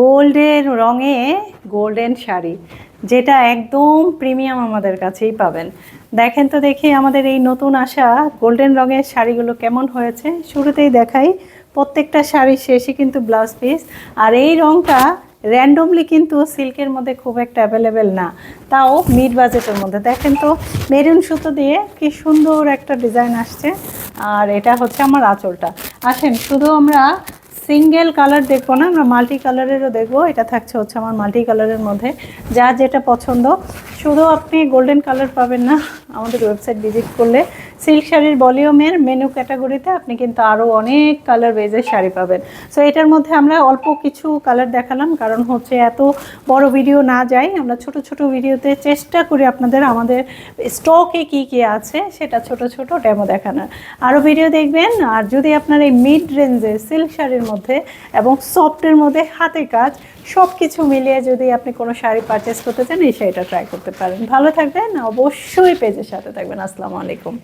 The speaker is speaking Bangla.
গোল্ডের রঙে গোল্ডেন শাড়ি, যেটা একদম প্রিমিয়াম আমাদের কাছেই পাবেন। দেখেন তো দেখি আমাদের এই নতুন আসা গোল্ডেন রঙের শাড়িগুলো কেমন হয়েছে। শুরুতেই দেখাই, প্রত্যেকটা শাড়ির শেষে কিন্তু ব্লাউজ পিস। আর এই রঙটা র্যান্ডমলি কিন্তু সিল্কের মধ্যে খুব একটা অ্যাভেলেবেল না, তাও মিড বাজেটের মধ্যে। দেখেন তো, মেরুন সুতো দিয়ে কি সুন্দর একটা ডিজাইন আসছে। আর এটা হচ্ছে আমার আঁচলটা। আসেন, শুধু আমরা সিঙ্গেল কালার দেখব না, আমরা মাল্টি কালারেরও দেখব। এটা থাকছে হচ্ছে আমার মাল্টি কালারের মধ্যে। যা যেটা পছন্দ, শুধু আপনি গোল্ডেন কালার পাবেন না, আমাদের ওয়েবসাইট ভিজিট করলে। সিল্ক শাড়ির ভলিউমের মেনু ক্যাটাগরিতে আপনি কিন্তু আরও অনেক কালার বেজের শাড়ি পাবেন। সো এটার মধ্যে আমরা অল্প কিছু কালার দেখালাম, কারণ হচ্ছে এত বড় ভিডিও না যাই, আমরা ছোট ছোট ভিডিওতে চেষ্টা করি আপনাদের আমাদের স্টকে কি কি আছে, সেটা ছোট ছোট ডেমো দেখানোর। আরও ভিডিও দেখবেন, আর যদি আপনার এই মিড রেঞ্জের সিল্ক শাড়ির মধ্যে এবং সফটের মধ্যে হাতে কাজ সব কিছু মিলিয়ে যদি আপনি কোনো শাড়ি পারচেস করতে চান, এই শাড়িটা ট্রাই করতে পারেন। ভালো থাকবেন, অবশ্যই পেজের সাথে থাকবেন। আসসালামু আলাইকুম।